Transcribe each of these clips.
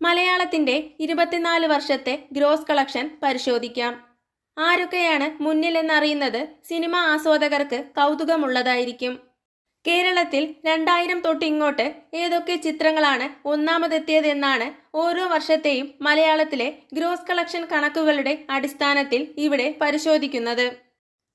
മലയാളത്തിന്റെ ഇരുപത്തിനാല് വർഷത്തെ ഗ്രോസ് കളക്ഷൻ പരിശോധിക്കാം. ആരൊക്കെയാണ് മുന്നിലെന്നറിയുന്നത് സിനിമ ആസ്വാദകർക്ക് കൗതുകമുള്ളതായിരിക്കും. കേരളത്തിൽ രണ്ടായിരം തൊട്ടിങ്ങോട്ട് ഏതൊക്കെ ചിത്രങ്ങളാണ് ഒന്നാമതെത്തിയതെന്നാണ് ഓരോ വർഷത്തെയും മലയാളത്തിലെ ഗ്രോസ് കളക്ഷൻ കണക്കുകളുടെ അടിസ്ഥാനത്തിൽ ഇവിടെ പരിശോധിക്കുന്നത്.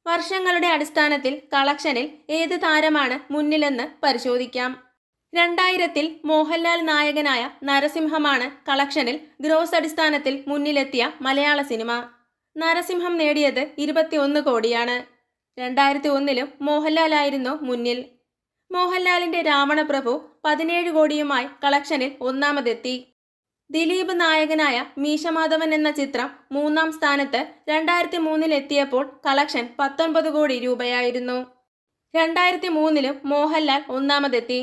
വർഷങ്ങളുടെ അടിസ്ഥാനത്തിൽ കളക്ഷനിൽ ഏത് താരമാണ് മുന്നിലെന്ന് പരിശോധിക്കാം. രണ്ടായിരത്തിൽ മോഹൻലാൽ നായകനായ നരസിംഹമാണ് കളക്ഷനിൽ ഗ്രോസ് അടിസ്ഥാനത്തിൽ മുന്നിലെത്തിയ മലയാള സിനിമ. നരസിംഹം നേടിയത് ഇരുപത്തിയൊന്ന് കോടിയാണ്. രണ്ടായിരത്തി ഒന്നിലും മോഹൻലാലായിരുന്നു മുന്നിൽ. മോഹൻലാലിന്റെ രാവണപ്രഭു പതിനേഴ് കോടിയുമായി കളക്ഷനിൽ ഒന്നാമതെത്തി. ദിലീപ് നായകനായ മീശമാധവൻ എന്ന ചിത്രം മൂന്നാം സ്ഥാനത്ത് രണ്ടായിരത്തി മൂന്നിൽ എത്തിയപ്പോൾ കളക്ഷൻ പത്തൊൻപത് കോടി രൂപയായിരുന്നു. രണ്ടായിരത്തി മൂന്നിലും മോഹൻലാൽ ഒന്നാമതെത്തി.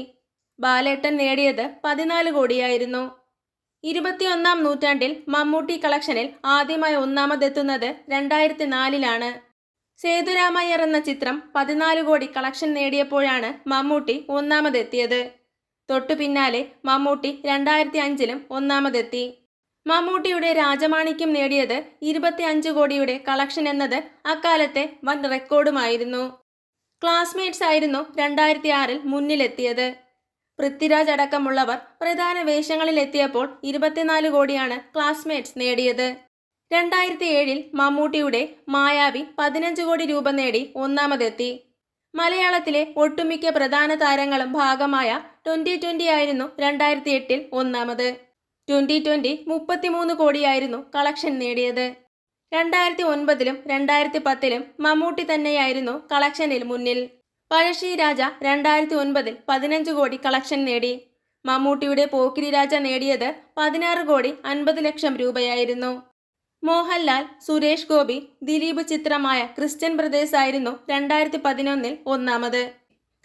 ബാലേട്ടൻ നേടിയത് പതിനാല് കോടിയായിരുന്നു. ഇരുപത്തിയൊന്നാം നൂറ്റാണ്ടിൽ മമ്മൂട്ടി കളക്ഷനിൽ ആദ്യമായി ഒന്നാമതെത്തുന്നത് രണ്ടായിരത്തി നാലിലാണ് സേതുരാമയ്യർ എന്ന ചിത്രം പതിനാല് കോടി കളക്ഷൻ നേടിയപ്പോഴാണ് മമ്മൂട്ടി ഒന്നാമതെത്തിയത്. തൊട്ടു പിന്നാലെ മമ്മൂട്ടി രണ്ടായിരത്തി അഞ്ചിലും ഒന്നാമതെത്തി. മമ്മൂട്ടിയുടെ രാജമാണിക്യം നേടിയത് ഇരുപത്തി അഞ്ച് കോടിയുടെ കളക്ഷൻ എന്നത് അക്കാലത്തെ വൻ റെക്കോർഡുമായിരുന്നു. ക്ലാസ്മേറ്റ്സ് ആയിരുന്നു രണ്ടായിരത്തി ആറിൽ മുന്നിലെത്തിയത്. പൃഥ്വിരാജ് അടക്കമുള്ളവർ പ്രധാന വേഷങ്ങളിൽ എത്തിയപ്പോൾ ഇരുപത്തിനാല് കോടിയാണ് ക്ലാസ്മേറ്റ്സ് നേടിയത്. രണ്ടായിരത്തി ഏഴിൽ മമ്മൂട്ടിയുടെ മായാവി പതിനഞ്ച് കോടി രൂപ നേടി ഒന്നാമതെത്തി. മലയാളത്തിലെ ഒട്ടുമിക്ക പ്രധാന താരങ്ങളും ഭാഗമായ ട്വന്റി ട്വന്റി ആയിരുന്നു രണ്ടായിരത്തി എട്ടിൽ ഒന്നാമത്. ട്വന്റി ട്വന്റി മുപ്പത്തിമൂന്ന് കോടിയായിരുന്നു കളക്ഷൻ നേടിയത്. രണ്ടായിരത്തി ഒൻപതിലും രണ്ടായിരത്തി പത്തിലും മമ്മൂട്ടി തന്നെയായിരുന്നു കളക്ഷനിൽ മുന്നിൽ. പഴശ്ശി രാജ രണ്ടായിരത്തി ഒൻപതിൽ പതിനഞ്ച് കോടി കളക്ഷൻ നേടി. മമ്മൂട്ടിയുടെ പോക്കിരി രാജ നേടിയത് പതിനാറ് കോടി അൻപത് ലക്ഷം രൂപയായിരുന്നു. മോഹൻലാൽ സുരേഷ് ഗോപി ദിലീപ് ചിത്രമായ ക്രിസ്ത്യൻ ബ്രദേഴ്സ് ആയിരുന്നു രണ്ടായിരത്തി പതിനൊന്നിൽ ഒന്നാമത്.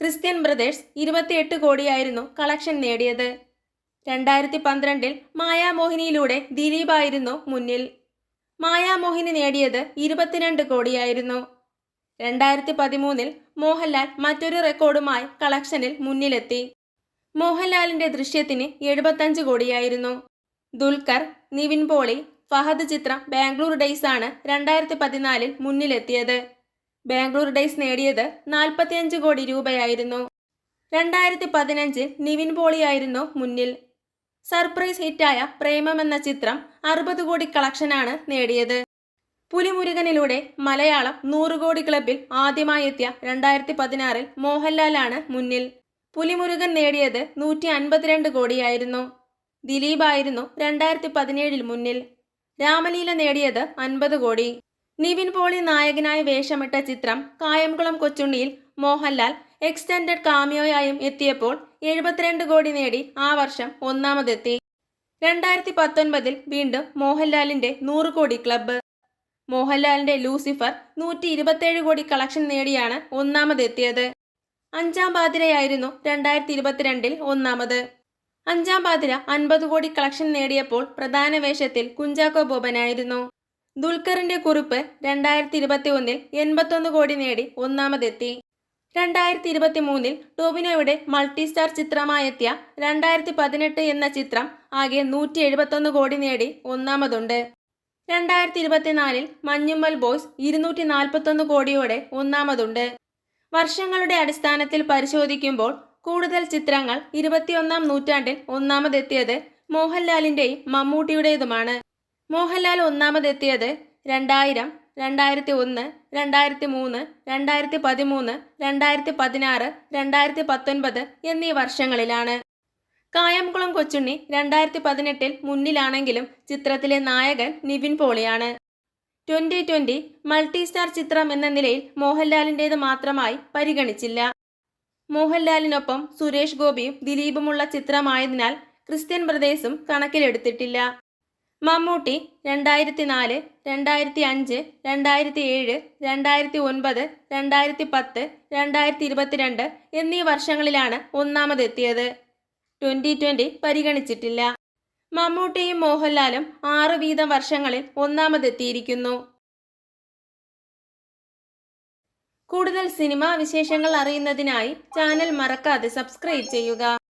ക്രിസ്ത്യൻ ബ്രദേഴ്സ് ഇരുപത്തിയെട്ട് കോടിയായിരുന്നു കളക്ഷൻ നേടിയത്. രണ്ടായിരത്തി പന്ത്രണ്ടിൽ മായാമോഹിനിയിലൂടെ ദിലീപായിരുന്നു മുന്നിൽ. മായാമോഹിനി നേടിയത് ഇരുപത്തിരണ്ട് കോടിയായിരുന്നു. രണ്ടായിരത്തി പതിമൂന്നിൽ മോഹൻലാൽ മറ്റൊരു റെക്കോർഡുമായി കളക്ഷനിൽ മുന്നിലെത്തി. മോഹൻലാലിന്റെ ദൃശ്യത്തിന് എഴുപത്തഞ്ച് കോടിയായിരുന്നു. ദുൽഖർ നിവിൻ പോളി ഫഹദ് ചിത്രം ബാംഗ്ലൂർ ഡേയ്സ് ആണ് രണ്ടായിരത്തി പതിനാലിൽ മുന്നിലെത്തിയത്. ബാംഗ്ലൂർ ഡേയ്സ് നേടിയത് നാൽപ്പത്തിയഞ്ച് കോടി രൂപയായിരുന്നു. രണ്ടായിരത്തി പതിനഞ്ചിൽ നിവിൻ പോളിയായിരുന്നു മുന്നിൽ. സർപ്രൈസ് ഹിറ്റായ പ്രേമം എന്ന ചിത്രം അറുപത് കോടി കളക്ഷനാണ് നേടിയത്. പുലിമുരുകനിലൂടെ മലയാളം നൂറുകോടി ക്ലബിൽ ആദ്യമായി എത്തിയ രണ്ടായിരത്തി പതിനാറിൽ മോഹൻലാലാണ് മുന്നിൽ. പുലിമുരുകൻ നേടിയത് നൂറ്റി അൻപത്തിരണ്ട് കോടിയായിരുന്നു. ദിലീപായിരുന്നു രണ്ടായിരത്തി പതിനേഴിൽ മുന്നിൽ. രാമലീല നേടിയത് അൻപത് കോടി. നിവിൻ പോളി നായകനായി വേഷമിട്ട ചിത്രം കായംകുളം കൊച്ചുണ്ണിയിൽ മോഹൻലാൽ എക്സ്റ്റൻഡഡ് കാമിയോയായും എത്തിയപ്പോൾ എഴുപത്തിരണ്ട് കോടി നേടി ആ വർഷം ഒന്നാമതെത്തി. രണ്ടായിരത്തി പത്തൊൻപതിൽ വീണ്ടും മോഹൻലാലിന്റെ നൂറ് കോടി ക്ലബ്ബ്. മോഹൻലാലിന്റെ ലൂസിഫർ നൂറ്റി ഇരുപത്തേഴ് കോടി കളക്ഷൻ നേടിയാണ് ഒന്നാമതെത്തിയത്. അഞ്ചാം പാതിരയായിരുന്നു രണ്ടായിരത്തി ഇരുപത്തിരണ്ടിൽ ഒന്നാമത്. അഞ്ചാം പാതിര അൻപത് കോടി കളക്ഷൻ നേടിയപ്പോൾ പ്രധാന വേഷത്തിൽ കുഞ്ചാക്കോ ബോബനായിരുന്നു. ദുൽഖറിന്റെ കുറിപ്പ് രണ്ടായിരത്തി ഇരുപത്തി ഒന്നിൽ എൺപത്തൊന്ന് കോടി നേടി ഒന്നാമതെത്തി. രണ്ടായിരത്തി ഇരുപത്തി മൂന്നിൽ ടോവിനോയുടെ മൾട്ടി സ്റ്റാർ ചിത്രമായെത്തിയ രണ്ടായിരത്തി പതിനെട്ട് എന്ന ചിത്രം ആകെ നൂറ്റി എഴുപത്തൊന്ന് കോടി നേടി ഒന്നാമതുണ്ട്. രണ്ടായിരത്തി ഇരുപത്തിനാലിൽ മഞ്ഞുമ്മൽ ബോയ്സ് ഇരുന്നൂറ്റി നാൽപ്പത്തൊന്ന് കോടിയോടെ ഒന്നാമതുണ്ട്. വർഷങ്ങളുടെ അടിസ്ഥാനത്തിൽ പരിശോധിക്കുമ്പോൾ കൂടുതൽ ചിത്രങ്ങൾ ഇരുപത്തിയൊന്നാം നൂറ്റാണ്ടിൽ ഒന്നാമതെത്തിയത് മോഹൻലാലിന്റെയും മമ്മൂട്ടിയുടേതുമാണ്. മോഹൻലാൽ ഒന്നാമതെത്തിയത് രണ്ടായിരം രണ്ടായിരത്തി ഒന്ന് രണ്ടായിരത്തി മൂന്ന് രണ്ടായിരത്തി പതിമൂന്ന് രണ്ടായിരത്തി പതിനാറ് രണ്ടായിരത്തി പത്തൊൻപത് എന്നീ വർഷങ്ങളിലാണ്. കായംകുളം കൊച്ചുണ്ണി രണ്ടായിരത്തി പതിനെട്ടിൽ മുന്നിലാണെങ്കിലും ചിത്രത്തിലെ നായകൻ നിവിൻ പോളിയാണ്. ട്വന്റി ട്വന്റി മൾട്ടി സ്റ്റാർ ചിത്രം എന്ന നിലയിൽ മോഹൻലാലിന്റേത് മാത്രമായി പരിഗണിച്ചില്ല. മോഹൻലാലിനൊപ്പം സുരേഷ് ഗോപിയും ദിലീപുമുള്ള ചിത്രമായതിനാൽ ക്രിസ്ത്യൻ ബ്രദേഴ്സും കണക്കിലെടുത്തിട്ടില്ല. മമ്മൂട്ടി രണ്ടായിരത്തി നാല് രണ്ടായിരത്തി അഞ്ച് രണ്ടായിരത്തി ഏഴ് രണ്ടായിരത്തി ഒൻപത് രണ്ടായിരത്തി പത്ത് രണ്ടായിരത്തി ഇരുപത്തിരണ്ട് എന്നീ വർഷങ്ങളിലാണ് ഒന്നാമതെത്തിയത്. Twenty twenty പരിഗണിച്ചിട്ടില്ല. മമ്മൂട്ടിയും മോഹൻലാലും ആറ് വീതം വർഷങ്ങളിൽ ഒന്നാമതെത്തിയിരിക്കുന്നു. കൂടുതൽ സിനിമാ വിശേഷങ്ങൾ അറിയുന്നതിനായി ചാനൽ മറക്കാതെ സബ്സ്ക്രൈബ് ചെയ്യുക.